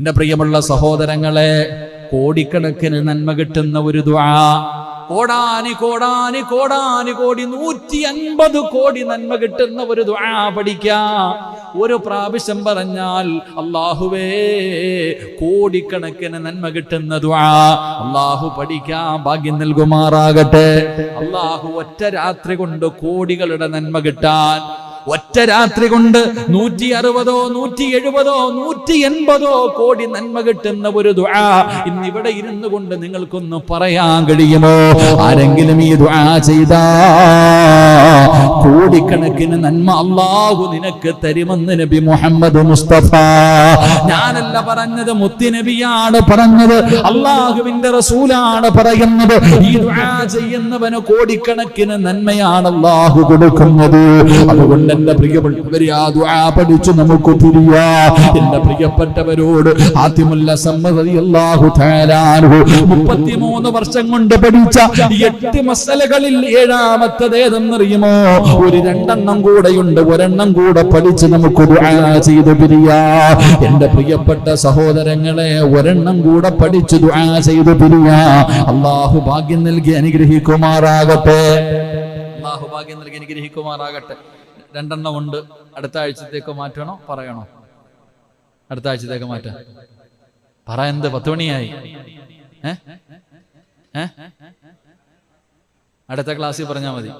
എന്റെ പ്രിയമുള്ള സഹോദരങ്ങളെ കോടിക്കണക്കിന് നന്മ കിട്ടുന്ന ഒരു ദ്വാ കോടാനി കോടാനി കോടാനി കോടി നൂറ്റി അൻപത് കോടി നന്മ കിട്ടുന്ന ഒരു ദ്വാ പഠിക്കാ. ഒരു പ്രാവശ്യം പറഞ്ഞാൽ അള്ളാഹുവേ കോടിക്കണക്കിന് നന്മ കിട്ടുന്ന ദ്വാ അള്ളാഹു പഠിക്കാൻ ഭാഗ്യം നൽകുമാറാകട്ടെ. അള്ളാഹു ഒറ്റ രാത്രി കൊണ്ട് കോടികളുടെ നന്മ കിട്ടാൻ ഒറ്റ രാത്രി കൊണ്ട് നൂറ്റി അറുപതോ നൂറ്റി എഴുപതോ നൂറ്റി എൺപതോ കോടി നന്മ കിട്ടുന്ന ഒരു ദുആ ഇന്ന് ഇവിടെ ഇരുന്നു കൊണ്ട് നിങ്ങൾക്കൊന്ന് പറയാൻ കഴിയുമോ? ആരെങ്കിലും ഈ ദുആ ചെയ്താ? കോടിക്കണക്കിന് നന്മ അള്ളാഹു നിനക്ക് തരുമെന്ന് നബി മുഹമ്മദ് മുസ്തഫ. ഞാനല്ല പറഞ്ഞത് മുത്തിനബിയാണ് പറഞ്ഞത് അള്ളാഹുവിന്റെ റസൂലാണ് പറയുന്നത്. ഈ ചെയ്യുന്നവന് കോടിക്കണക്കിന് നന്മയാണ് അള്ളാഹു കൊടുക്കുന്നത്. അതുകൊണ്ട് എന്റെ പ്രിയപ്പെട്ടവരെ ആ ദുആ പഠിച്ചു നമുക്ക് തിരിയാ. എന്റെ പ്രിയപ്പെട്ടവരോട് ആദ്യമല്ല സമ്മതി അള്ളാഹു മുപ്പത്തിമൂന്ന് വർഷം കൊണ്ട് പഠിച്ച എട്ട് മസലകളിൽ ഏഴാമത്തത് ഏതെന്നറിയുമോ ഒരു രണ്ടെണ്ണം കൂടെയുണ്ട്. ഒരെണ്ണം കൂടെ പഠിച്ച് നമുക്ക് ദുആ ചെയ്ത് പിരിയാ. എന്റെ പ്രിയപ്പെട്ട സഹോദരങ്ങളെ ഒരെണ്ണം കൂടെ പഠിച്ചു ദുആ ചെയ്ത് പിരിയാ. അള്ളാഹു ഭാഗ്യം നൽകി അനുഗ്രഹിക്കുമാറാകട്ടെ. അള്ളാഹു ഭാഗ്യം നൽകി അനുഗ്രഹിക്കുമാറാകട്ടെ. രണ്ടെണ്ണം ഉണ്ട്. അടുത്ത ആഴ്ചത്തേക്ക് മാറ്റണോ? പറയണോ? അടുത്ത ആഴ്ചത്തേക്ക് മാറ്റാ പറ എന്ത്? പത്ത് മണിയായി. അടുത്ത ക്ലാസ്സിൽ പറഞ്ഞാൽ മതി.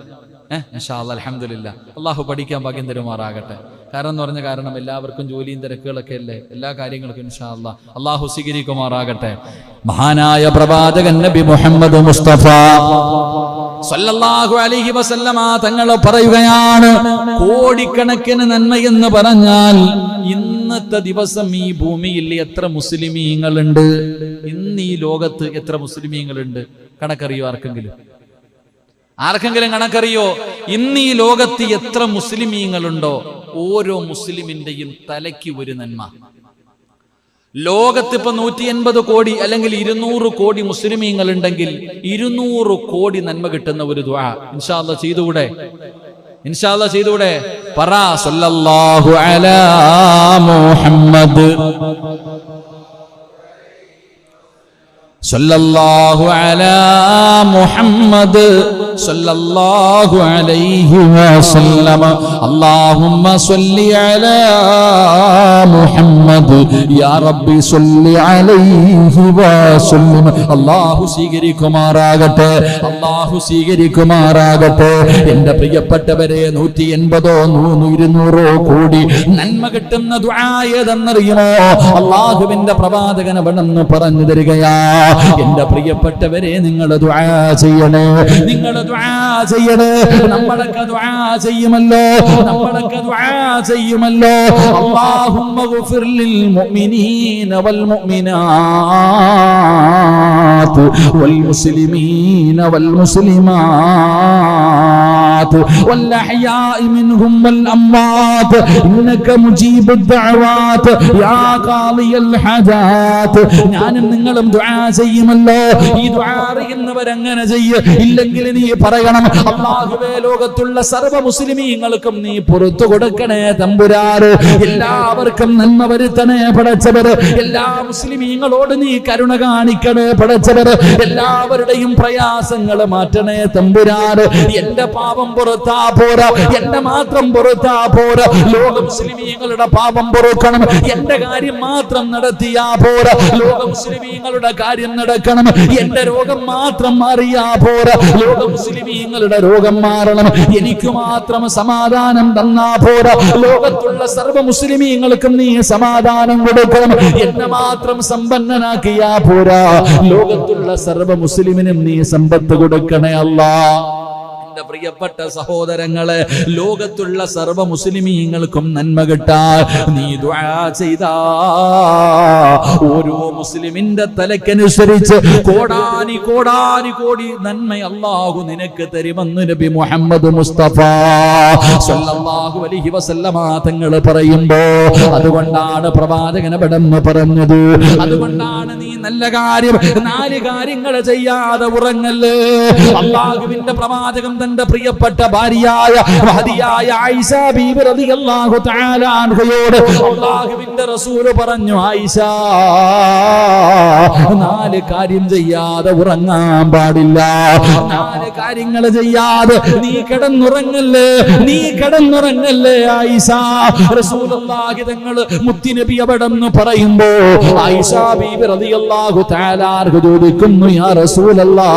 ഏഹ് അലഹമില്ല അള്ളാഹു പഠിക്കാൻ ഭാഗ്യം തരുമാറാകട്ടെ. കാരണം എന്ന് പറഞ്ഞ കാരണം എല്ലാവർക്കും ജോലിയും തിരക്കുകളൊക്കെ അല്ലേ? എല്ലാ കാര്യങ്ങൾക്കും ഇൻഷാല്ല അള്ളാഹു സ്വീകരിക്കുമാറാകട്ടെ. മഹാനായ പ്രവാചകൻ നബി മുഹമ്മദ് മുസ്തഫ. സല്ലല്ലാഹു അലൈഹി വസല്ലമ തങ്ങൾ പറയുകയാണ് കോടിക്കണക്കിന് നന്മയെന്ന് പറഞ്ഞാൽ ഇന്നത്തെ ദിവസം ഈ ഭൂമിയിൽ എത്ര മുസ്ലിമീങ്ങളുണ്ട്? ഇന്ന് ഈ ലോകത്ത് എത്ര മുസ്ലിമീങ്ങളുണ്ട്? കണക്കറിയോ ആർക്കെങ്കിലും? ആർക്കെങ്കിലും കണക്കറിയോ? ഇന്ന് ഈ ലോകത്ത് എത്ര മുസ്ലിമീങ്ങളുണ്ടോ? ഓരോ മുസ്ലിമിന്റെയും തലയ്ക്ക് ഒരു നന്മ. ലോകത്ത് ഇപ്പൊ നൂറ്റി എൺപത് കോടി അല്ലെങ്കിൽ ഇരുന്നൂറ് കോടി മുസ്ലിമീങ്ങൾ ഉണ്ടെങ്കിൽ ഇരുന്നൂറ് കോടി നന്മ കിട്ടുന്ന ഒരു ഇൻഷാല്ല ചെയ്തുകൂടെ? ഇൻഷാല്ല ചെയ്തുകൂടെ? പറ സല്ലല്ലാഹു അലാ മുഹമ്മദ്. സല്ലല്ലാഹു അലാ മുഹമ്മദ് സല്ലല്ലാഹു അലൈഹി വസല്ലമ. അല്ലാഹുമ്മ സ്വല്ലി അലാ മുഹമ്മദ്. യാ റബ്ബി സ്വല്ലി അലൈഹി വസല്ലമ. അല്ലാഹു സ്വീകരിക്കുമാറാകട്ടെ. അല്ലാഹു സ്വീകരിക്കുമാറാകട്ടെ. എന്റെ പ്രിയപ്പെട്ടവരെ നൂറ്റി എൺപതോ നൂറ് ഇരുന്നൂറോ കോടി നന്മ കിട്ടുന്ന ദുആ ഏതെന്നറിയുമോ? അല്ലാഹുവിന്റെ പ്രവാചകൻ അവിടെന്ന് പറഞ്ഞു തരികയാ. എന്റെ പ്രിയപ്പെട്ടവരെ നിങ്ങൾ ദുആ ചെയ്യണേ. നിങ്ങൾ ദുആ ചെയ്യണേ. നമ്മളൊക്കെ ദുആ ചെയ്യുമല്ലോ. നമ്മളൊക്കെ ദുആ ചെയ്യുമല്ലോ. അല്ലാഹുമ്മ ഗുഫിർ ലിൽ മുഅ്മിനീന വൽ മുഅ്മിനാത്ത് വൽ മുസ്ലിമീന വൽ മുസ്ലിമാത്ത് والأحياء منهم والأموات إنك مجيب الدعوات يا قاضي الحاجات ഞാനും നിങ്ങളും ദുആ ചെയ്യുമല്ലോ ഈ ദുആ അറിയുന്നവരങ്ങനെ ചെയ്യ ഇല്ലെങ്കിൽ നീ പറയണം അള്ളാഹുവേ ലോകത്തുള്ള സർവ്വ മുസ്ലിമീങ്ങൾക്കും നീ പുറത്തു കൊടുക്കണേ തമ്പുരാറ് എല്ലാവർക്കും നന്മ വരുത്തണേ പടച്ചവര് എല്ലാ മുസ്ലിമീങ്ങളോട് നീ കരുണ കാണിക്കണേ പടച്ചവര് എല്ലാവരുടെയും പ്രയാസങ്ങൾ മാറ്റണേ തമ്പുരാറ് എന്റെ പാപം പുറത്താ പോര എന്റെ മാത്രം പുറത്താ പോര ലോക മുസ്ലിമീങ്ങളുടെ പാപം പുറക്കണം. എന്റെ കാര്യം മാത്രം നടത്തിയാ പോര ലോക മുസ്ലിമീങ്ങളുടെ കാര്യം നടക്കണം. എന്റെ രോഗം മാത്രം മാറിയാ പോര ലോക മുസ്ലിമീങ്ങളുടെ രോഗം മാറണം. എനിക്ക് മാത്രം സമാധാനം തന്നാ പോര ലോകത്തുള്ള സർവ മുസ്ലിമീങ്ങൾക്കും നീ സമാധാനം കൊടുക്കണം. എന്നെ മാത്രം സമ്പന്നനാക്കിയാ പോരാ ലോകത്തുള്ള സർവ മുസ്ലിമിനും നീ സമ്പത്ത് കൊടുക്കണേ അല്ലാ. എന്റെ പ്രിയപ്പെട്ട സഹോദരങ്ങളെ ലോകത്തുള്ള സർവ മുസ്ലിമീങ്ങൾക്കും നന്മ കിട്ടാൻ നീ ദുആ ചെയ്താ. ഓരോ മുസ്ലിമിന്റെ തലക്കനുസരിച്ച് കോടാനി കോടാനി കോടി നന്മ അള്ളാഹു നിനക്ക് തരുമെന്ന് നബി മുഹമ്മദ് മുസ്തഫ സല്ലല്ലാഹു അലൈഹി വസല്ലമ തങ്ങൾ പറയുമ്പോ അതുകൊണ്ടാണ് പ്രവാചകൻ അവിടെന്ന് പറഞ്ഞത്. അതുകൊണ്ടാണ് നീ നല്ല കാര്യം നാല് കാര്യങ്ങൾ ചെയ്യാതെ ഉറങ്ങല്ലേ അള്ളാഹുവിന്റെ പ്രവാചകം തന്റെ പ്രിയപ്പെട്ട ഭാര്യയായ മഹതിയായ ആയിഷ ബീബി റളിയല്ലാഹു തആല അൻഹയോട് അല്ലാഹുവിന്റെ റസൂൽ പറഞ്ഞു ആയിഷ നാല് കാര്യം ചെയ്യാതെ ഉറങ്ങാൻ പാടില്ല. നാല് കാര്യങ്ങൾ ചെയ്യാതെ നീ കിടന്നുറങ്ങല്ലേ? നീ കിടന്നുറങ്ങല്ലേ ആയിഷ? റസൂലുള്ളാഹി തങ്ങൾ മുത്തുനബി അവിടെന്ന് പറയുമ്പോൾ ആയിഷ ബീബി റളിയല്ലാഹു തആല ചോദിക്കുന്നു യാ റസൂലല്ലാഹ്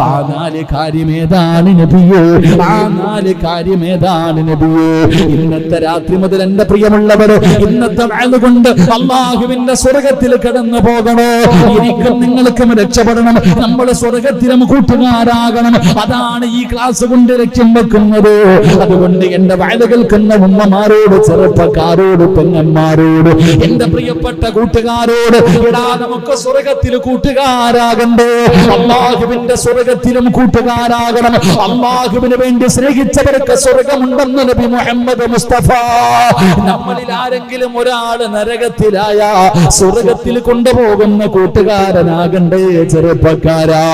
ആ നാല് കാര്യമേതാണ് നബിയോ? ആ നാല് കാര്യമേതാണ് നബിയോ? ഇന്നത്തെ രാത്രി മുതൽ എന്റെ പ്രിയമുള്ളവര് ഇന്നത്തെ കൊണ്ട് അള്ളാഹുവിന്റെ സ്വർഗത്തിൽ കടന്നു പോകണോ? എനിക്കും നിങ്ങൾക്കും രക്ഷപ്പെടണം. നമ്മൾ സ്വർഗത്തിലും കൂട്ടുകാരാകണം. അതാണ് ഈ ക്ലാസ് കൊണ്ട് ലക്ഷ്യം വെക്കുന്നത്. അതുകൊണ്ട് എന്റെ വാഴ കേൾക്കുന്ന ഉമ്മമാരോട് ചെറുപ്പക്കാരോട് പെങ്ങന്മാരോട് എന്റെ പ്രിയപ്പെട്ട കൂട്ടുകാരോട് ഇടാ നമുക്ക് സ്വർഗത്തിൽ കൂട്ടുകാരാകണ്ടേ? അള്ളാഹുവിന്റെ സ്വർഗത്തിലും കൂട്ടുകാരാകണം. അള്ളാഹുവിന് വേണ്ടി സ്നേഹിച്ചവർക്ക് സ്വർഗമുണ്ടെന്ന് നബി മുഹമ്മദ് മുസ്തഫ. നമ്മളിൽ ആരെങ്കിലും ഒരാൾ നരകത്തിലായ സ്വർഗത്തിൽ കൊണ്ടുപോകുന്ന കൂട്ടുകാരനാകണ്ടേ ചെറുപ്പക്കാരാ.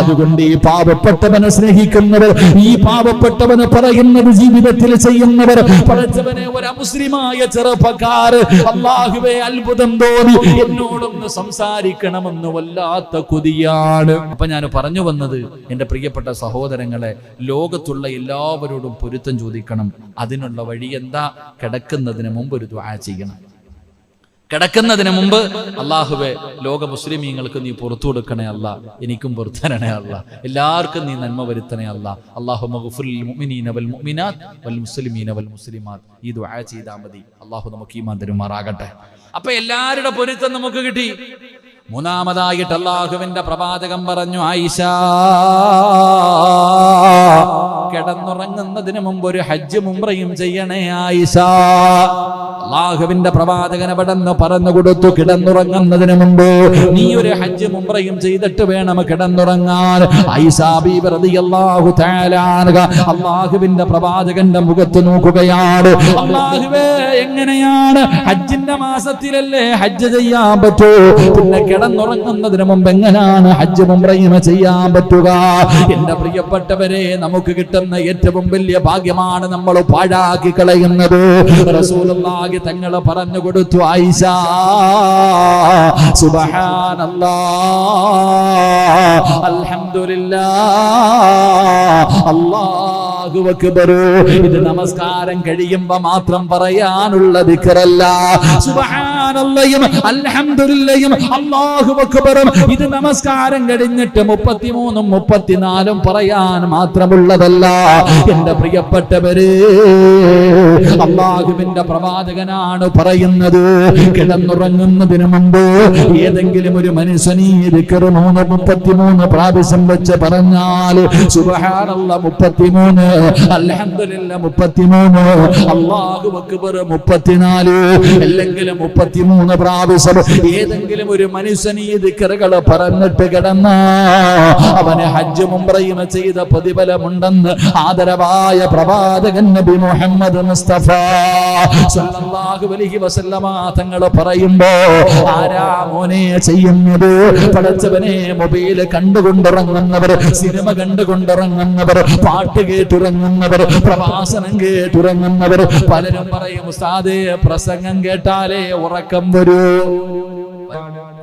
അതുകൊണ്ട് ഈ പാവപ്പെട്ടവനെ സ്നേഹിക്കുന്നവർ ഈ പാവപ്പെട്ടവന് പറയുന്നത് ജീവിതത്തിൽ ചെയ്യുന്നവർ പഠിച്ചവനെ ഒരു മുസ്ലിമായ ചെറുപ്പക്കാർ. അള്ളാഹുവെ അത്ഭുതം തോന്നി. എന്നോടൊന്ന് സംസാരിക്കണമെന്ന് വല്ലാത്ത കൊതിയാണ്. അപ്പൊ ഞാൻ പറഞ്ഞു വന്നത് എന്റെ പ്രിയപ്പെട്ട സഹോദരങ്ങളെ ലോകത്തുള്ള എല്ലാവരോടും പൊരുത്തം ചോദിക്കണം. അതിനുള്ള വഴി എന്താ? കിടക്കുന്നതിന് മുമ്പ് ഒരു ദ്വാ ചെയ്യണം. കിടക്കുന്നതിന് മുമ്പ് അള്ളാഹുവെ ലോക മുസ്ലിമീങ്ങൾക്ക് നീ പുറത്തു കൊടുക്കണേ അല്ല. എനിക്കും പുറത്തരണേ അല്ല. എല്ലാവർക്കും നീ നന്മ വരുത്തണേ അല്ല. അള്ളാഹു മുസ്ലിമാത്ത്. ഈ ദുആ ചെയ്താൽ മതി. അള്ളാഹു നമുക്ക് ഈ തരുമാറാകട്ടെ. അപ്പൊ എല്ലാവരുടെ പൊരുത്തം നമുക്ക് കിട്ടി. മൂന്നാമതായിട്ട് അള്ളാഹുവിന്റെ പ്രവാചകം പറഞ്ഞു ആയിഷ കിടന്നുറങ്ങുന്നതിന് മുമ്പ് ഒരു ഹജ്ജ് മുംറയും ചെയ്യണേ ആയിഷ. അള്ളാഹുവിന്റെ പ്രവാചകനെ പടന്ന് പറഞ്ഞു കൊടുത്തു കിടന്നുറങ്ങുന്നതിന് മുമ്പ്. നീ ഒരു ഹജ്ജ് മുംറയും ചെയ്തിട്ട് വേണം കിടന്നുറങ്ങാൻ. അള്ളാഹുവിന്റെ പ്രവാചകന്റെ മുഖത്ത് നോക്കുകയാണ്. അള്ളാഹുവേ എങ്ങനെയാണ്? ഹജ്ജിന്റെ മാസത്തിലല്ലേ ഹജ്ജ് ചെയ്യാൻ പറ്റൂ? പിന്നെ കിടന്നുറങ്ങുന്നതിന് മുമ്പ് എങ്ങനെയാണ് ഹജ്ജ് മുംറയും ചെയ്യാൻ പറ്റുക? എന്റെ പ്രിയപ്പെട്ടവരെ നമുക്ക് കിട്ടുന്ന ഏറ്റവും വലിയ ഭാഗ്യമാണ് നമ്മൾ പാഴാക്കി കളയുന്നത്. റസൂലുള്ളാഹി തങ്ങൾ പറഞ്ഞു കൊടുത്തു ആയിഷ. സുബ്ഹാനല്ലാ. അൽഹംദുലില്ലാ. അല്ലാഹു അക്ബർ ഇത് നമസ്കാരം കഴിയുമ്പോ മാത്രം പറയാനുള്ള ദിക്റല്ല സുബ്ഹാനല്ലയും അല്ലാഹു ഇത് നമസ്കാരം കഴിഞ്ഞിട്ട് മുപ്പത്തിമൂന്നും മുപ്പത്തിനാലും പറയാൻ മാത്രമുള്ളതല്ല. എന്റെ പ്രിയപ്പെട്ടവര് അള്ളാഹുവിന്റെ പ്രവാചകനാണ് പറയുന്നത്. കിടന്നുറങ്ങുന്നതിന് മുമ്പ് ഏതെങ്കിലും ഒരു മനുഷ്യനീ ദിക്റ് മൂന്ന് മുപ്പത്തിമൂന്ന് പ്രാവശ്യം വെച്ച് പറഞ്ഞാൽ സുബഹാനുള്ള മുപ്പത്തിമൂന്ന് അൽഹംദുലില്ല മുപ്പത്തിമൂന്ന് അല്ലാഹു അക്ബർ മുപ്പത്തിനാല് അല്ലെങ്കിൽ മുപ്പത്തിമൂന്ന് പ്രാവശ്യം ഏതെങ്കിലും ഒരു മനുഷ്യൻ ഈ ദിക്കറുകൾ പറഞ്ഞിട്ട് കിടന്ന അവന് ഹജ്ജ് മുംബ്രയും ചെയ്ത പ്രതിഫലമുണ്ടെന്ന് ആദരവായ പ്രവാചകൻ നബി മുഹമ്മദ് മുസ്തഫ സല്ലല്ലാഹു അലൈഹി വസല്ലമ തങ്ങൾ പറയുമ്പോ ആരാ മോനെ ചെയ്യുന്നത്? പടച്ചവനെ മൊബൈൽ കണ്ടുകൊണ്ടിറങ്ങുന്നവർ സിനിമ കണ്ടുകൊണ്ടിറങ്ങുന്നവർ പാട്ട് കേട്ടിറങ്ങുന്നവർ പ്രഭാഷണം കേട്ടിറങ്ങുന്നവർ പലരും പറയും ഉസ്താദേ പ്രസംഗം കേട്ടാലേ ഉറക്കം വരൂ.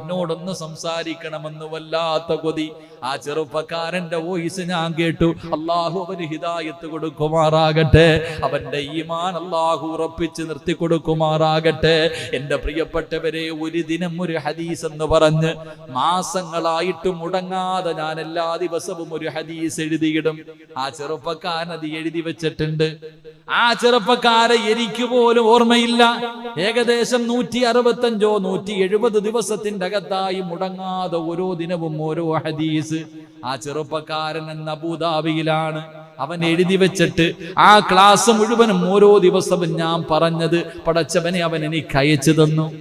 എന്നോടൊന്ന് സംസാരിക്കണമെന്ന് വല്ലാത്ത കൊതി. ആ ചെറുപ്പക്കാരന്റെ വോയിസ് ഞാൻ കേട്ടു. അള്ളാഹു അവന് ഹിതായത്ത് കൊടുക്കുമാറാകട്ടെ. അവന്റെ ഈമാൻ അള്ളാഹു ഉറപ്പിച്ച് നിർത്തി കൊടുക്കുമാറാകട്ടെ എന്റെ പ്രിയപ്പെട്ടവരെ ഒരു ദിനം ഒരു ഹദീസ് എന്ന് പറഞ്ഞ് മാസങ്ങളായിട്ട് മുടങ്ങാതെ ഞാൻ എല്ലാ ദിവസവും ഒരു ഹദീസ് എഴുതിയിടും. ആ ചെറുപ്പക്കാരൻ അത് എഴുതി വെച്ചിട്ടുണ്ട്. ആ ചെറുപ്പക്കാരെ എനിക്ക് പോലും ഓർമ്മയില്ല. ഏകദേശം നൂറ്റി അറുപത്തഞ്ചോ നൂറ്റി എഴുപത് ദിവസത്തിന്റെ അകത്തായി മുടങ്ങാതെ ഓരോ ദിനവും ഓരോ ഹദീസ്. ആ ചെറുപ്പക്കാരൻ എന്ന അബൂദാബിയിലാണ്. അവൻ എഴുതി വെച്ചിട്ട് ആ ക്ലാസ് മുഴുവനും ഓരോ ദിവസവും ഞാൻ പറഞ്ഞത് പടച്ചവനെ അവൻ എനിക്ക് അയച്ചു തന്നു.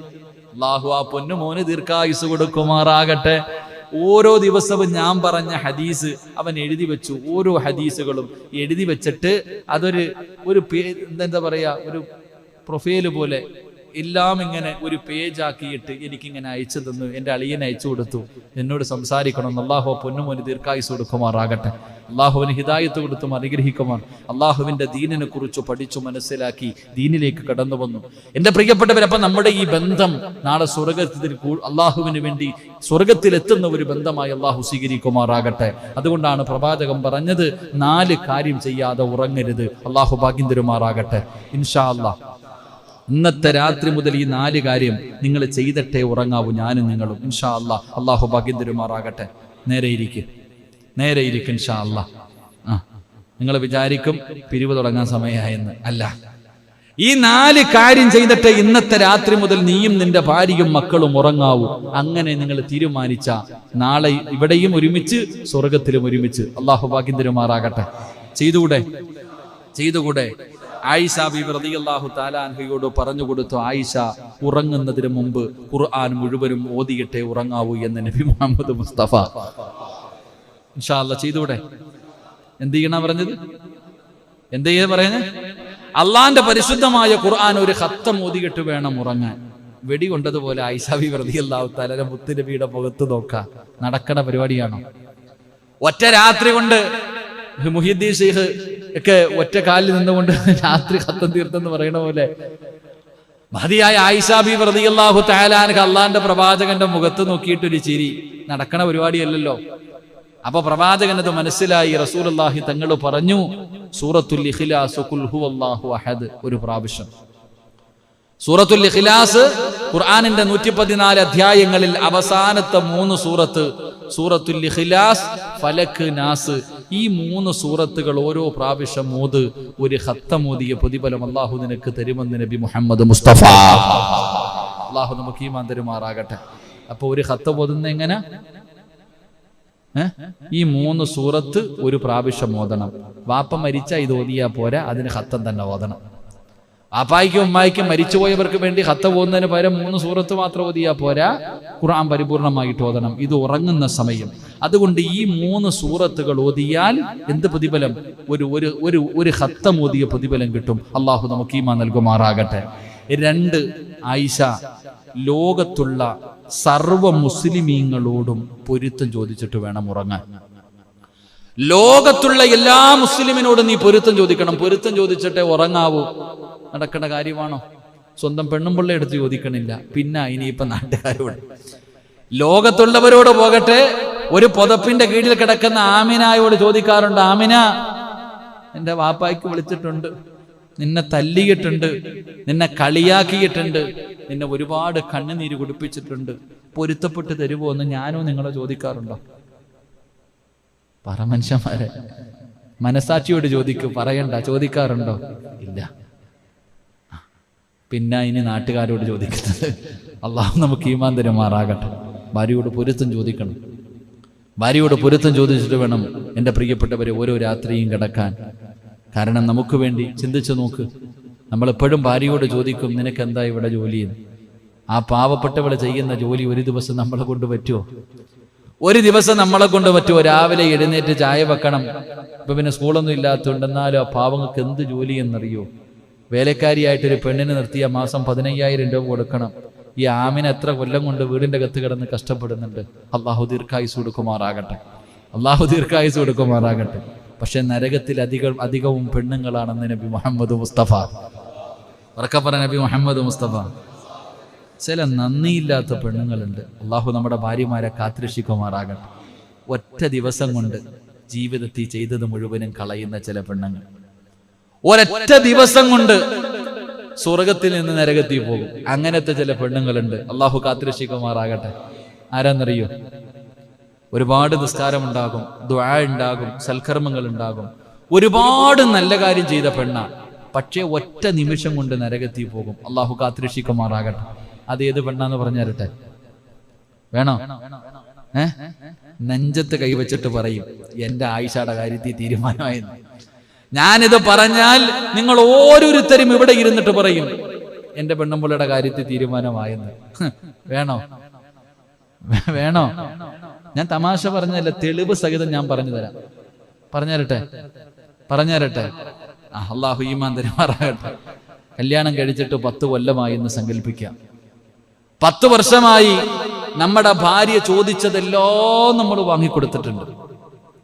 അള്ളാഹു ആ പൊന്നുമോന് ദീർഘായുസ് കൊടുക്കുമാറാകട്ടെ. ഓരോ ദിവസവും ഞാൻ പറഞ്ഞ ഹദീസ് അവൻ എഴുതി വെച്ചു. ഓരോ ഹദീസുകളും എഴുതി വെച്ചിട്ട് അതൊരു ഒരു എന്താ പറയാ ഒരു പ്രൊഫൈൽ പോലെ എല്ലാം ഇങ്ങനെ ഒരു പേജ് ആക്കിയിട്ട് എനിക്കിങ്ങനെ അയച്ചു തന്നു. എന്റെ അളിയൻ അയച്ചു കൊടുത്തു. എന്നോട് സംസാരിക്കണം. അള്ളാഹു പൊന്നുമോന് ദീർഘായുസ് കൊടുക്കുമാറാകട്ടെ. അള്ളാഹുവിന് ഹിദായത്ത് കൊടുത്തും അനുഗ്രഹിക്കുമാർ. അള്ളാഹുവിന്റെ ദീനിനെ കുറിച്ച് പഠിച്ചു മനസ്സിലാക്കി ദീനിലേക്ക് കടന്നു വന്നു. എന്റെ പ്രിയപ്പെട്ടവരപ്പം നമ്മുടെ ഈ ബന്ധം നാളെ സ്വർഗത്തിൽ അള്ളാഹുവിന് വേണ്ടി സ്വർഗത്തിലെത്തുന്ന ഒരു ബന്ധമായി അള്ളാഹു സ്വീകരിക്കുമാറാകട്ടെ. അതുകൊണ്ടാണ് പ്രവാചകം പറഞ്ഞത് നാല് കാര്യം ചെയ്യാതെ ഉറങ്ങരുത്. അള്ളാഹു ഭാഗ്യം തരുമാറാകട്ടെ. ഇൻഷാ അള്ളാഹ് ഇന്നത്തെ രാത്രി മുതൽ ഈ നാല് കാര്യം നിങ്ങൾ ചെയ്തിട്ടേ ഉറങ്ങാവൂ ഞാനും നിങ്ങളും. ഇൻഷാ അല്ലാ അള്ളാഹു ഭാഗ്യം തരുമാറാകട്ടെ നേരെ ഇരിക്കും. നേരെ ഇരിക്കും ഇൻഷാ അല്ലാ. ആ നിങ്ങൾ വിചാരിക്കും പിരിവ് തുടങ്ങാൻ സമയമായെന്ന്. അല്ല. ഈ നാല് കാര്യം ചെയ്തിട്ട് ഇന്നത്തെ രാത്രി മുതൽ നീയും നിന്റെ ഭാര്യയും മക്കളും ഉറങ്ങാവൂ. അങ്ങനെ നിങ്ങൾ തീരുമാനിച്ച നാളെ ഇവിടെയും ഒരുമിച്ച് സ്വർഗത്തിലും ഒരുമിച്ച്. അള്ളാഹു ഭാഗ്യം തരുമാറാകട്ടെ ചെയ്തുകൂടെ? ചെയ്തുകൂടെ? ആയിഷ ബിബി റളിയല്ലാഹു താലാൻഹയോട് പറഞ്ഞു കൊടുത്തു ആയിഷ ഉറങ്ങുന്നതിന് മുമ്പ് ഖുർആൻ മുഴുവനും ഓതിയിട്ടേ ഉറങ്ങാവൂ എന്ന് നബി മുഹമ്മദ് മുസ്തഫ. ഇൻഷാ അല്ലാ ചെയ്തൂടെ? എന്ത് ചെയ്യണ പറഞ്ഞത്? എന്ത് ചെയ്യാ പറയുന്നത് അള്ളാന്റെ പരിശുദ്ധമായ ഖുർആൻ ഒരു ഹത്തം ഓതിയിട്ട് വേണം ഉറങ്ങാൻ. വെടി കൊണ്ടതുപോലെ ഐസാബി പ്രതി അള്ളാഹു തലര മുത്തുനബിയുടെ മുഖത്ത് നോക്ക. നടക്കണ പരിപാടിയാണോ? ഒറ്റ രാത്രി കൊണ്ട് മുഹിദ്ദീൻ ഷെയ്ഖ് ഒക്കെ ഒറ്റ കാലിൽ നിന്നുകൊണ്ട് രാത്രി കത്തം തീർത്തെന്ന് പറയണ പോലെ. മതിയായ ആയിഷാബി പ്രതിയല്ലാഹു താലാനക്ക് അള്ളാന്റെ പ്രവാചകന്റെ മുഖത്ത് നോക്കിയിട്ടൊരു ചിരി. നടക്കണ പരിപാടിയല്ലല്ലോ. അപ്പൊ പ്രവാചകൻ അത് മനസ്സിലായി. റസൂലുള്ളാഹി തങ്ങൾ പറഞ്ഞു സൂറത്തുൽ ഇഖ്ലാസ് അഹദ് ഒരു പ്രാവശ്യം. സൂറത്തുൽ ഇഖ്ലാസ് ഖുർആനിന്റെ നൂറ്റി പതിനാല് അധ്യായങ്ങളിൽ അവസാനത്തെ മൂന്ന് സൂറത്ത് സൂറത്തുൽ ഇഖ്ലാസ് ഫലക്ക് നാസ് ഈ മൂന്ന് സൂറത്തുകൾ ഓരോ പ്രാവശ്യം മോത് ഒരു ഹത്തമോദിയ പ്രതിഫലം അള്ളാഹു നിനക്ക് തരുമെന്ന് നബി മുഹമ്മദ് മുസ്തഫ. അള്ളാഹു നമുക്ക് ഈ മാന്തരുമാറാകട്ടെ അപ്പൊ ഒരു ഹത്ത ഓതുന്ന എങ്ങനെ? ഈ മൂന്ന് സൂറത്ത് ഒരു പ്രാവശ്യം ഓതണം. വാപ്പ മരിച്ച ഇത് ഓതിയാ പോരാ അതിന് ഹത്തം തന്നെ ഓതണം. വാപ്പായിക്കും ഉമ്മായിക്കും മരിച്ചുപോയവർക്ക് വേണ്ടി ഹത്ത പോകുന്നതിന് പകരം മൂന്ന് സൂറത്ത് മാത്രം ഓതിയാ പോരാ? ഖുർആൻ പരിപൂർണമായിട്ട് ഓതണം. ഇത് ഉറങ്ങുന്ന സമയം. അതുകൊണ്ട് ഈ മൂന്ന് സൂറത്തുകൾ ഓതിയാൽ എന്ത് പ്രതിഫലം? ഒരു ഒരു ഒരു ഒരു ഹത്തം ഓതിയ പ്രതിഫലം കിട്ടും. അള്ളാഹു നമുക്ക് ഈമ നൽകുമാറാകട്ടെ. രണ്ട് ആയിഷ ലോകത്തുള്ള സർവ മുസ്ലിമീങ്ങളോടും പൊരുത്തം ചോദിച്ചിട്ട് വേണം ഉറങ്ങാൻ. ലോകത്തുള്ള എല്ലാ മുസ്ലിമിനോടും നീ പൊരുത്തം ചോദിക്കണം. പൊരുത്തം ചോദിച്ചിട്ടേ ഉറങ്ങാവൂ. നടക്കേണ്ട കാര്യമാണോ? സ്വന്തം പെണ്ണും പിള്ള എടുത്ത് ചോദിക്കണില്ല. പിന്നെ ഇനിയിപ്പൊ നാട്ടുകാരോട്. ലോകത്തുള്ളവരോട് പോകട്ടെ. ഒരു പുതപ്പിന്റെ കീഴിൽ കിടക്കുന്ന ആമിനായോട് ചോദിക്കാറുണ്ട് ആമിന എന്റെ വാപ്പായ്ക്ക് വിളിച്ചിട്ടുണ്ട്. നിന്നെ തല്ലിയിട്ടുണ്ട്. നിന്നെ കളിയാക്കിയിട്ടുണ്ട്. നിന്നെ ഒരുപാട് കണ്ണുനീര് കുടിപ്പിച്ചിട്ടുണ്ട്. പൊരുത്തപ്പെട്ട് തരുമോ എന്ന് ഞാനോ നിങ്ങളെ ചോദിക്കാറുണ്ടോ? പറ മനുഷ്യന്മാരെ. മനസാക്ഷിയോട് ചോദിക്കും പറയണ്ട ചോദിക്കാറുണ്ടോ? ഇല്ല. പിന്നെ ഇനി നാട്ടുകാരോട് ചോദിക്കുന്നത് അള്ളാഹു നമുക്ക് ഈമാൻ തരുമാറാകട്ടെ. ഭാര്യയോട് പൊരുത്തം ചോദിക്കണം. ഭാര്യയോട് പൊരുത്തം ചോദിച്ചിട്ട് വേണം എന്റെ പ്രിയപ്പെട്ടവരെ ഓരോ രാത്രിയും കിടക്കാൻ. കാരണം നമുക്ക് വേണ്ടി ചിന്തിച്ചു നോക്ക്. നമ്മളെപ്പോഴും ഭാര്യയോട് ചോദിക്കും നിനക്ക് എന്താ ഇവിടെ ജോലി? എന്ന്. ആ പാവപ്പെട്ടവൾ ചെയ്യുന്ന ജോലി ഒരു ദിവസം നമ്മളെ കൊണ്ട് പറ്റുമോ? ഒരു ദിവസം നമ്മളെ കൊണ്ട് പറ്റുമോ? രാവിലെ എഴുന്നേറ്റ് ചായ വെക്കണം. ഇപ്പൊ പിന്നെ സ്കൂളൊന്നും ഇല്ലാത്തതുകൊണ്ട് എന്നാലും ആ പാവങ്ങൾക്ക് എന്ത് ജോലി എന്നറിയോ വേലക്കാരിയായിട്ടൊരു പെണ്ണിന് നിർത്തിയ മാസം പതിനയ്യായിരം രൂപ കൊടുക്കണം. ഈ ആമിന് എത്ര കൊല്ലം കൊണ്ട് വീടിന്റെ കത്ത് കിടന്ന് കഷ്ടപ്പെടുന്നുണ്ട്. അള്ളാഹു ദീർഘായുസ് കൊടുക്കുമാറാകട്ടെ. അള്ളാഹു ദീർഘായുസ് കൊടുക്കുമാറാകട്ടെ. പക്ഷെ നരകത്തിൽ അധികം അധികവും പെണ്ണുങ്ങളാണെന്ന് നബി മുഹമ്മദ് മുസ്തഫ. ഉറക്കപ്പറ നബി മുഹമ്മദ് മുസ്തഫ. ചില നന്ദിയില്ലാത്ത പെണ്ണുങ്ങളുണ്ട്. അള്ളാഹു നമ്മുടെ ഭാര്യമാരെ കാത്തിരക്ഷിക്കുമാറാകട്ടെ. ഒറ്റ ദിവസം കൊണ്ട് ജീവിതത്തിൽ ചെയ്തത് മുഴുവനും കളയുന്ന ചില പെണ്ണുങ്ങൾ. ഒരൊറ്റ ദിവസം കൊണ്ട് സ്വർഗത്തിൽ നിന്ന് നരകത്തിൽ പോകും. അങ്ങനത്തെ ചില പെണ്ണുങ്ങളുണ്ട്. അള്ളാഹു കാത്തിരക്ഷിക്കുമാറാകട്ടെ. ആരാന്നറിയോ? ഒരുപാട് നിസ്കാരം ഉണ്ടാകും ദ്വാ ഉണ്ടാകും സൽക്കർമ്മങ്ങൾ ഉണ്ടാകും. ഒരുപാട് നല്ല കാര്യം ചെയ്ത പെണ്ണ. പക്ഷേ ഒറ്റ നിമിഷം കൊണ്ട് നരകത്തിൽ പോകും. അള്ളാഹു കാത്തിരക്ഷിക്കുമാറാകട്ടെ. അത് ഏത് പെണ്ണാന്ന് പറഞ്ഞു തരട്ടെ? വേണോ? ഏ? നെഞ്ചത്ത് കൈവച്ചിട്ട് പറയും എന്റെ ആയിഷയുടെ കാര്യത്തിൽ തീരുമാനമായെന്ന്. ഞാനിത് പറഞ്ഞാൽ നിങ്ങൾ ഓരോരുത്തരും ഇവിടെ ഇരുന്നിട്ട് പറയും എന്റെ പെണ്ണുമ്പുള്ളയുടെ കാര്യത്തിൽ തീരുമാനമായെന്ന്. വേണോ? വേണോ? ഞാൻ തമാശ പറഞ്ഞല്ല തെളിവ് സഹിതം ഞാൻ പറഞ്ഞു തരാം. പറഞ്ഞു തരട്ടെ? പറഞ്ഞു തരട്ടെ? അള്ളാഹു ഈമാൻ തരുമാറാകട്ടെ. കല്യാണം കഴിച്ചിട്ട് പത്ത് കൊല്ലമായി എന്ന് സങ്കല്പിക്കാം. പത്ത് വർഷമായി നമ്മുടെ ഭാര്യ ചോദിച്ചതെല്ലാം നമ്മൾ വാങ്ങിക്കൊടുത്തിട്ടുണ്ട്.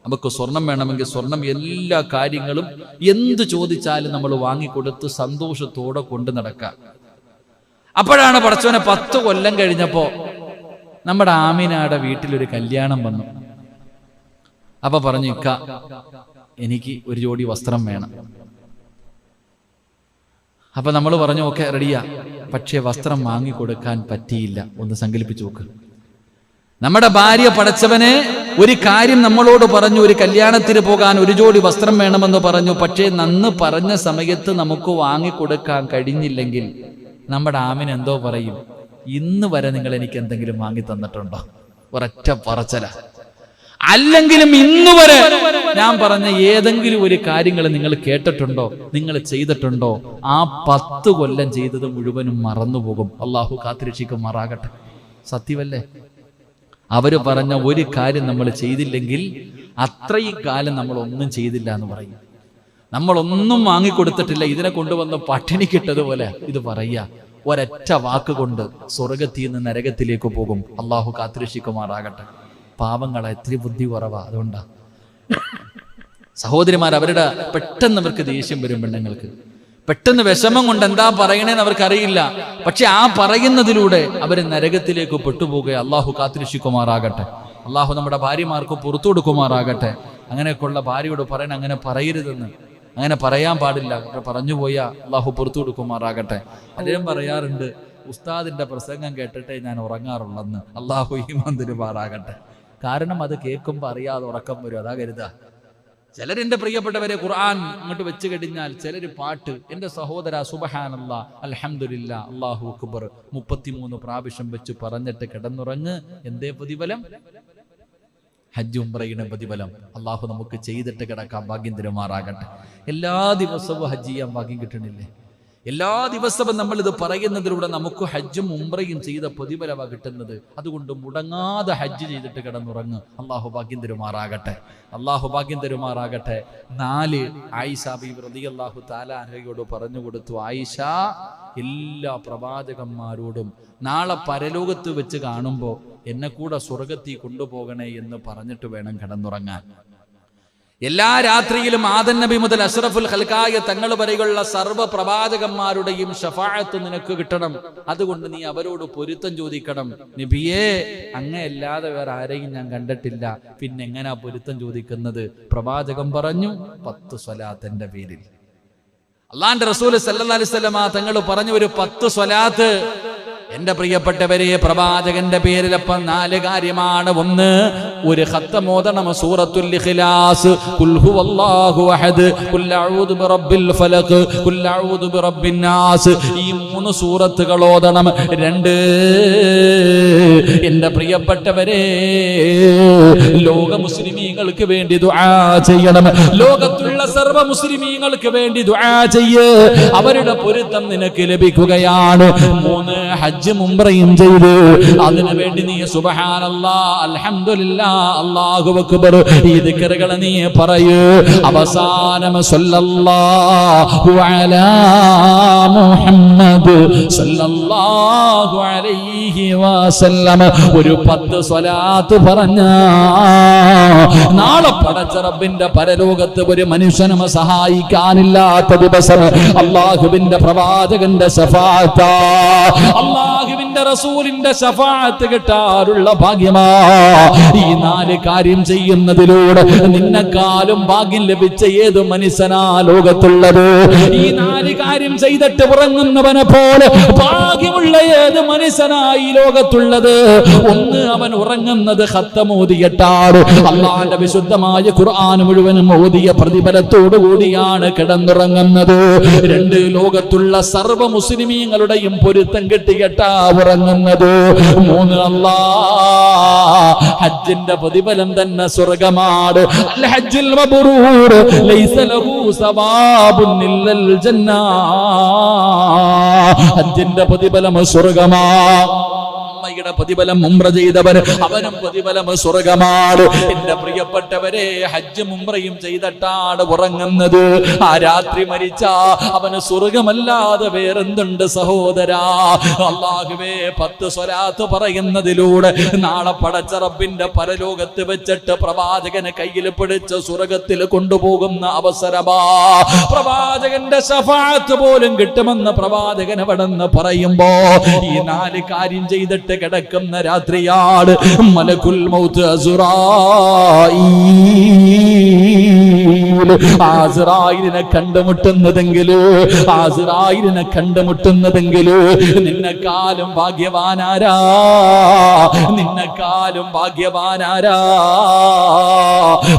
നമുക്ക് സ്വർണം വേണമെങ്കിൽ സ്വർണം എല്ലാ കാര്യങ്ങളും എന്ത് ചോദിച്ചാലും നമ്മൾ വാങ്ങിക്കൊടുത്ത് സന്തോഷത്തോടെ കൊണ്ടു നടക്കാം. അപ്പോഴാണ് പടച്ചവനെ പത്ത് കൊല്ലം കഴിഞ്ഞപ്പോ നമ്മുടെ ആമിനാടെ വീട്ടിലൊരു കല്യാണം വന്നു. അപ്പൊ പറഞ്ഞു ഇക്ക എനിക്ക് ഒരു ജോഡി വസ്ത്രം വേണം. അപ്പൊ നമ്മൾ പറഞ്ഞു ഓക്കെ റെഡിയാ. പക്ഷേ വസ്ത്രം വാങ്ങിക്കൊടുക്കാൻ പറ്റിയില്ല. ഒന്ന് സങ്കല്പിച്ചു നോക്ക്. നമ്മുടെ ഭാര്യ പടച്ചവനെ ഒരു കാര്യം നമ്മളോട് പറഞ്ഞു ഒരു കല്യാണത്തിന് പോകാൻ ഒരു ജോഡി വസ്ത്രം വേണമെന്ന് പറഞ്ഞു. പക്ഷേ നന്ന് പറഞ്ഞ സമയത്ത് നമുക്ക് വാങ്ങിക്കൊടുക്കാൻ കഴിഞ്ഞില്ലെങ്കിൽ നമ്മുടെ ആമിന് എന്തോ പറയും ഇന്ന് വരെ നിങ്ങൾ എനിക്ക് എന്തെങ്കിലും വാങ്ങി തന്നിട്ടുണ്ടോ? ഒരൊറ്റ പറച്ചല. അല്ലെങ്കിലും ഇന്ന് വരെ ഞാൻ പറഞ്ഞ ഏതെങ്കിലും ഒരു കാര്യങ്ങൾ നിങ്ങൾ കേട്ടിട്ടുണ്ടോ? നിങ്ങൾ ചെയ്തിട്ടുണ്ടോ? ആ പത്ത് കൊല്ലം ചെയ്തത് മുഴുവനും മറന്നുപോകും. അള്ളാഹു കാത്തിരക്ഷിക്കുമാറാകട്ടെ. സത്യമല്ലേ? അവർ പറഞ്ഞ ഒരു കാര്യം നമ്മൾ ചെയ്തില്ലെങ്കിൽ അത്രയും കാലം നമ്മൾ ഒന്നും ചെയ്തില്ല എന്ന് പറയും. നമ്മളൊന്നും വാങ്ങിക്കൊടുത്തിട്ടില്ല. ഇതിനെ കൊണ്ടുവന്ന് പട്ടിണി കിട്ടതുപോലെ ഇത് പറയുക. ഒരൊറ്റ വാക്കുകൊണ്ട് സ്വർഗത്തിൽ നിന്ന് നരകത്തിലേക്ക് പോകും. അള്ളാഹു കാത്തിരക്ഷിക്കുമാറാകട്ടെ. പാവങ്ങളെ ഇത്തിരി ബുദ്ധി കുറവാ അതുകൊണ്ടാ. സഹോദരിമാർ അവരുടെ പെട്ടെന്ന് അവർക്ക് ദേഷ്യം വരും പെണ്ണുങ്ങൾക്ക്. പെട്ടെന്ന് വിഷമം കൊണ്ട് എന്താ പറയണേന്ന് അവർക്കറിയില്ല. പക്ഷെ ആ പറയുന്നതിലൂടെ അവർ നരകത്തിലേക്ക് പെട്ടുപോകുക അള്ളാഹു കാത്തിരക്ഷിക്കുമാറാകട്ടെ. അള്ളാഹു നമ്മുടെ ഭാര്യമാർക്ക് പുറത്തു കൊടുക്കുമാറാകട്ടെ. അങ്ങനെയൊക്കെയുള്ള ഭാര്യയോട് പറയണം അങ്ങനെ പറയരുതെന്ന്. അങ്ങനെ പറയാൻ പാടില്ല. പറഞ്ഞു പോയാ അള്ളാഹു പുറത്തു കൊടുക്കുമാറാകട്ടെ. അദ്ദേഹം പറയാറുണ്ട് ഉസ്താദിന്റെ പ്രസംഗം കേട്ടിട്ടേ ഞാൻ ഉറങ്ങാറുള്ളെന്ന്. അള്ളാഹു ഈമാൻ തരുമാറാകട്ടെ. കാരണം അത് കേൾക്കുമ്പോൾ അറിയാതെ ഉറക്കം വരും. അതാ കരുതുക ചിലരെന്റെ പ്രിയപ്പെട്ടവരെ ഖുർആൻ അങ്ങോട്ട് വെച്ച് കഴിഞ്ഞാൽ ചിലർ പാട്ട് എന്റെ സഹോദര സുബഹാനല്ല അലഹമുല്ല അള്ളാഹു അക്ബർ മുപ്പത്തിമൂന്ന് പ്രാവശ്യം വെച്ച് പറഞ്ഞിട്ട് കിടന്നുറങ്ങ്. എന്തേ പ്രതിഫലം? ഹജ്ജ് ഉംറയുടെ പ്രതിഫലം. അള്ളാഹു നമുക്ക് ചെയ്തിട്ട് കിടക്കാൻ ഭാഗ്യം തരുമാറാകട്ടെ. എല്ലാ ദിവസവും ഹജ്ജ് ചെയ്യാൻ ഭാഗ്യം കിട്ടണില്ലേ? എല്ലാ ദിവസവും നമ്മൾ ഇത് പറയുന്നതിലൂടെ നമുക്ക് ഹജ്ജും ഉംറയും ചെയ്ത പ്രതിഫലവ കിട്ടുന്നത്. അതുകൊണ്ട് മുടങ്ങാതെ ഹജ്ജ് ചെയ്തിട്ട് കിടന്നുറങ്ങ്. അള്ളാഹു ഭാഗ്യം തരുമാറാകട്ടെ. അള്ളാഹു ഭാഗ്യം തരുമാറാകട്ടെ. നാല് ആയിഷ ബീബ് റതി അള്ളാഹു താലാഹയോട് പറഞ്ഞു കൊടുത്തു. ആയിഷ എല്ലാ പ്രവാചകന്മാരോടും നാളെ പരലോകത്ത് വെച്ച് കാണുമ്പോൾ എന്നെ കൂടെ സ്വർഗത്തിൽ കൊണ്ടുപോകണേ എന്ന് പറഞ്ഞിട്ട് വേണം കിടന്നുറങ്ങാൻ. എല്ലാ രാത്രിയിലും ആദൻ നബി മുതൽ അഷ്റഫുൽ ഹൽക്കായ തങ്ങൾ വരെയുള്ള സർവ പ്രവാചകന്മാരുടെയും ഷഫായത്ത് നിനക്ക് കിട്ടണം. അതുകൊണ്ട് നീ അവരോട് പൊരുത്തം ചോദിക്കണം. നബിയേ അങ്ങയല്ലാതെ വേറെ ആരെയും ഞാൻ കണ്ടിട്ടില്ല. പിന്നെ എങ്ങനാ പൊരുത്തം ചോദിക്കുന്നത്? പ്രവാചകം പറഞ്ഞു പത്ത് സ്വലാത്തിന്റെ പേരിൽ. അള്ളാന്റെ റസൂൽ സല്ലാ അലൈഹി വസല്ലമ തങ്ങൾ പറഞ്ഞു ഒരു പത്ത് സ്വലാത്ത് എന്റെ പ്രിയപ്പെട്ടവരെ പ്രവാചകന്റെ പേരിൽ അപ്പം നാല് കാര്യമാണ്. ഒന്ന് ഒരു ഹത്തമോദണം സൂറത്തുൽ ഇഖ്ലാസ്. ഖുൽ ഹുവല്ലാഹു അഹദ് ഖുൽ അഊദു ബിറബ്ബിൽ ഫലഖ് ഖുൽ അഊദു ബിറബ്ബിൻ നാസ്. ഈ മൂന്ന് സൂറത്തുകൾ ഓതണം. രണ്ട് എന്റെ പ്രിയപ്പെട്ടവരെ ലോക മുസ്ലിമീങ്ങൾക്ക് വേണ്ടി ദുആ ചെയ്യണം. ലോകത്തുള്ള സർവ മുസ്ലിമീങ്ങൾക്ക് വേണ്ടി ദുആ ചെയ്യ്. അവരുടെ പൊരുത്തം നിനക്ക് ലഭിക്കുകയാണ്. മൂന്ന് ഹജ്ജ് മുംബ്രയും ചെയ്ത്. അതിനു വേണ്ടി നീ സുബഹാനല്ലാ അൽഹംദുലില്ലാ അല്ലാഹു അക്ബർ. ഈ ദിക്റുകൾ നീ പറയൂ. അവസാനം സല്ലല്ലാഹു അലാ മുഹമ്മദ് സല്ലല്ലാഹു അലൈഹി വസല്ലം. ഒരു പത്ത് സ്വലാത്ത് പറഞ്ഞ നാളെ പടച്ച റബ്ബിന്റെ പരലോകത്ത് ഒരു മനുഷ്യനും സഹായിക്കാനില്ലാത്ത ദിവസം അള്ളാഹുവിന്റെ പ്രവാചകന്റെ അള്ളാഹുവിന്റെ റസൂലിന്റെ ശഫാത്ത് കിട്ടാറുള്ള ഭാഗ്യമാ. ഈ നാല് കാര്യം ചെയ്യുന്നതിലൂടെ നിന്നെക്കാളും ഭാഗ്യം ലഭിച്ച ഏത് മനുഷ്യനാ ലോകത്തുള്ളത്? ഈ നാല് കാര്യം ചെയ്തിട്ട് ഉറങ്ങുന്നവനെ പോലെ ഭാഗ്യമുള്ള ഏത് മനുഷ്യനായി ലോകത്തുള്ളത്? ഒന്ന് അവൻ ഉറങ്ങുന്നത് ഹത്തമോദിയട്ടാറ് അള്ളാന്റെ വിശുദ്ധമായ ഖുർആൻ മുഴുവനും ഓതിയ പ്രതിഫലത്തോടു കൂടിയാണ് കിടന്നുറങ്ങുന്നത്. രണ്ട് ലോകത്തുള്ള സർവ മുസ്ലിമീങ്ങളുടെയും പൊരുത്തം കെട്ടികെട്ടാ ഉറങ്ങുന്നത്. മൂന്ന് അല്ലാ ഹജ്ജിന്റെ പ്രതിഫലം തന്നെ സ്വർഗമാണ് ജന്ന. ഹജ്ജിന്റെ പ്രതിഫലം സ്വർഗമാ ഉംറയുടെ പ്രതിഫലം ഉംറ ചെയ്തവർ അവനും പ്രതിഫലം സ്വർഗമാണ്. എന്റെ പ്രിയപ്പെട്ടവരെ ഹജ്ജ് ഉംറയും ചെയ്തിട്ടാണ് ഉറങ്ങുന്നത്. ആ രാത്രി മരിച്ച അവന് സ്വർഗമല്ലാതെ വേറെന്തുണ്ട് സഹോദരാ? അള്ളാഹുവേ പത്ത് സ്വരാത്ത് പറയുന്നതിലൂടെ നാളെ പടച്ചറപ്പിന്റെ പരലോകത്ത് വെച്ചിട്ട് പ്രവാചകന് കയ്യിൽ പിടിച്ച് സ്വർഗത്തിൽ കൊണ്ടുപോകുന്ന അവസരമാ. പ്രവാചകന്റെ ശഫാത്ത് പോലും കിട്ടുമെന്ന് പ്രവാചകൻ അവിടെ പറയുമ്പോ ഈ നാല് കാര്യം ചെയ്തിട്ട് കിടക്കുന്ന രാത്രിയാണ് മലകുൽ മൗത്ത് അസുറായി. ആസിറായിലിനെ കണ്ടുമുട്ടുന്നതെങ്കിൽ? ആസിറായിലിനെ കണ്ടുമുട്ടുന്നതെങ്കിൽ? നിന്നെക്കാലും ഭാഗ്യവാനാരാ? നിന്നെക്കാലും ഭാഗ്യവാനാരാ?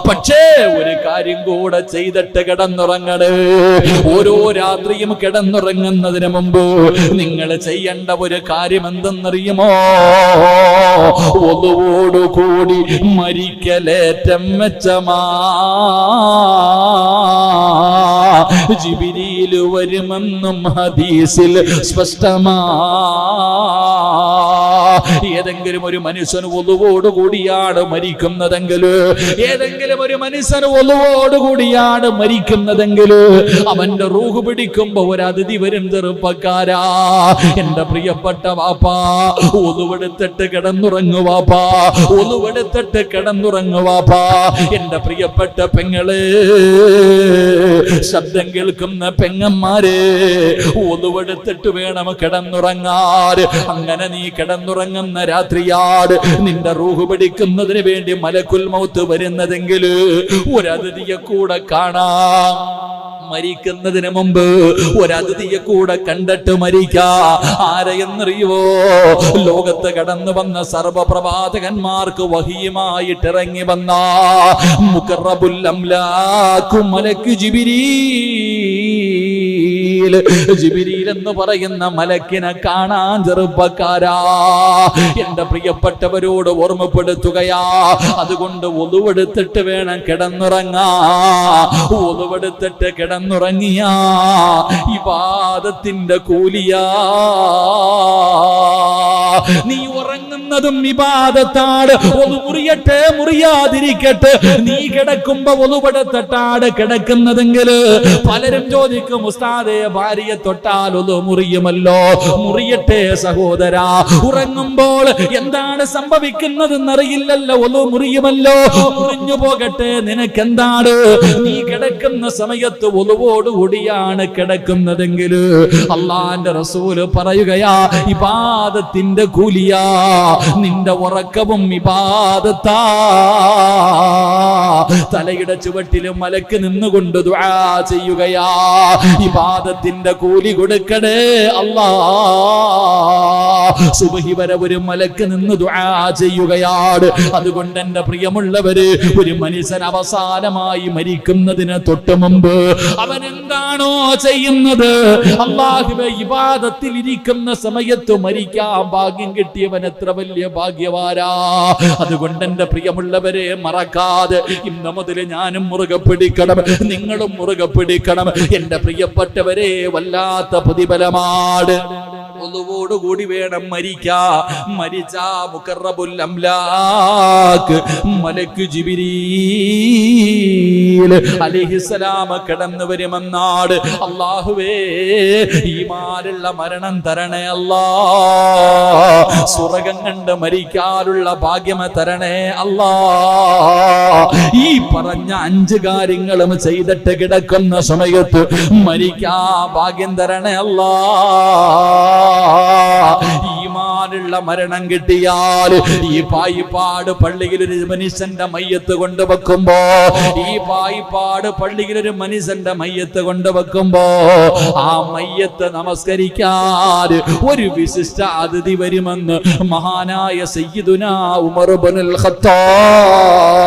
പക്ഷേ ഒരു കാര്യം കൂടെ ചെയ്തിട്ട് കിടന്നുറങ്ങണേ. ഓരോ രാത്രിയും കിടന്നുറങ്ങുന്നതിന് മുമ്പ് നിങ്ങൾ ചെയ്യേണ്ട ഒരു കാര്യം എന്തെന്നറിയുമോ? ഒതുവോടുകൂടി മരിക്കലേറ്റം മെച്ചമാ. ജിബിരിയിൽ വരുമെന്നും ഹദീസിൽ സ്പഷ്ടമാ ഏതെങ്കിലും ഒരു മനുഷ്യൻ ഒതുവോടുകൂടിയാണ് മരിക്കുന്നതെങ്കിൽ ഏതെങ്കിലും ഒരു മനുഷ്യൻ ഒതുവോടുകൂടിയാണ് മരിക്കുന്നതെങ്കിൽ അവന്റെ റൂഹ് പിടിക്കുമ്പോ ഒരു അതിഥി വരും ചെറുപ്പക്കാരാ. എന്റെ പ്രിയപ്പെട്ട വാപ്പാ ഒതുവെടുത്തിട്ട് കിടന്നുറങ്ങു വാപ്പാ ഒതുവെടുത്തിട്ട് കിടന്നുറങ്ങു വാപ്പാ. എന്റെ പ്രിയപ്പെട്ട പെങ്ങൾ ശബ്ദം കേൾക്കുന്ന പെങ്ങന്മാരെ ഒതുവെടുത്തിട്ട് വേണം കിടന്നുറങ്ങാറ് അങ്ങനെ നീ കിടന്നുറങ്ങുന്ന രാത്രിയാട് നിന്റെ റൂഹ് പിടിക്കുന്നതിന് വേണ്ടി മലക്കുൽ മൗത്ത് വരുന്നതെങ്കിൽ ഒരതിഥിയെ കൂടെ കാണാം. മരിക്കുന്നതിന് മുമ്പ് ഒരതിഥിയെ കൂടെ കണ്ടിട്ട് മരിക്കാ. ആരെയെന്നറിയോ ലോകത്ത് കടന്നു വന്ന സർവപ്രവാചകന്മാർക്ക് വഹിയുമായിട്ട് ഇറങ്ങി വന്ന. മുഖറബുൽ ലാക്കും മലക്ക് ജിബിരീൽ ജിബിരിയിൽ. എന്ന് പറയുന്ന മലക്കിനെ കാണാൻ ചെറുപ്പക്കാരാ. എന്റെ പ്രിയപ്പെട്ടവരോട് ഓർമ്മപ്പെടുത്തുകയാ. അതുകൊണ്ട് ഒതുവെടുത്തിട്ട് വേണം കിടന്നുറങ്ങാ ഒതുവെടുത്തിട്ട് കിടന്നുറങ്ങിയാ. ഈ പാദത്തിന്റെ കൂലിയാ. നീ ഉറങ്ങുന്നതും വിവാദത്താണ് ഒന്ന് മുറിയട്ടെ മുറിയാതിരിക്കട്ടെ. നീ കിടക്കുമ്പോ ഒതുപടത്തട്ടാട് കിടക്കുന്നതെങ്കിൽ പലരും ചോദിക്കും ഉസ്താദെ ഭാര്യയെ തൊട്ടാൽ ഒന്ന് മുറിയുമല്ലോ? മുറിയട്ടെ സഹോദര. ഉറങ്ങുമ്പോൾ എന്താണ് സംഭവിക്കുന്നതെന്നറിയില്ലല്ലോ ഒന്ന് മുറിയുമല്ലോ. മുറിഞ്ഞു പോകട്ടെ നിനക്കെന്താണ്? നീ കിടക്കുന്ന സമയത്ത് ഒലുവോടുകൂടിയാണ് കിടക്കുന്നതെങ്കിൽ അള്ളാന്റെ റസൂൽ പറയുകയാ ഇബാദത്തിന്റെ കൂലിയാ നിന്റെ ഉറക്കവും ഇബാദത്താ. തലയുടെ ചുവട്ടിലും മലക്ക് നിന്നുകൊണ്ട് ദുആ ചെയ്യുകയാ. ഇബാദത്തിന്റെ കൂലി കൊടുക്കണേ അല്ലാ. സുബഹി വരെ ഒരു മലക്ക് നിന്ന് ദുആ ചെയ്യുകയാണ്. അതുകൊണ്ട് എന്റെ പ്രിയമുള്ളവര് ഒരു മനുഷ്യൻ അവസാനമായി മരിക്കുന്നതിന് തൊട്ട് മുമ്പ് അവൻ എന്താണോ ചെയ്യുന്നത്? അള്ളാഹുവെ ഇബാദത്തിൽ ഇരിക്കുന്ന സമയത്ത് മരിക്കാൻ ഭാഗ്യം കിട്ടിയവൻ എത്ര വലിയ ഭാഗ്യവാരാ. അതുകൊണ്ട് എന്റെ പ്രിയമുള്ളവരെ മറക്കാതെ ഇന്ന് മുതൽ ഞാനും മുറുകെ പിടിക്കണം നിങ്ങളും മുറുകെ പിടിക്കണം. എന്റെ പ്രിയപ്പെട്ടവരെ വല്ലാത്ത പ്രതിഫലമാണ്. ൂടി വേണം മരിക്കാ. മരിച്ച മുക്കറബുൽ അംലാക്ക് മലക്ക് കടന്നു അള്ളാഹുവേ ഈ മാരുള്ള മരണം തരണേ അല്ലാ. സ്വർഗം കണ്ട് മരിക്കാനുള്ള ഭാഗ്യമ തരണേ അല്ലാ. ഈ പറഞ്ഞ അഞ്ച് കാര്യങ്ങളും ചെയ്തിട്ട് കിടക്കുന്ന സമയത്ത് മരിക്കാ ഭാഗ്യം തരണേ അല്ലാ. ഈമാനുള്ള മരണം കിട്ടിയാൽ ഈ പായിപ്പാട് പള്ളിയിൽ ഒരു മനുഷ്യന്റെ മയ്യത്ത് കൊണ്ടുവെക്കുമ്പോ ഈ പായിപ്പാട് പള്ളിയിൽ ഒരു മനുഷ്യന്റെ മയ്യത്ത് കൊണ്ടുവെക്കുമ്പോ ആ മയ്യത്ത് നമസ്കരിക്കാൻ ഒരു വിശിഷ്ട അതിഥി വരുമെന്ന് മഹാനായ സയ്യിദുന ഉമർ ഇബ്നുൽ ഖത്താബ്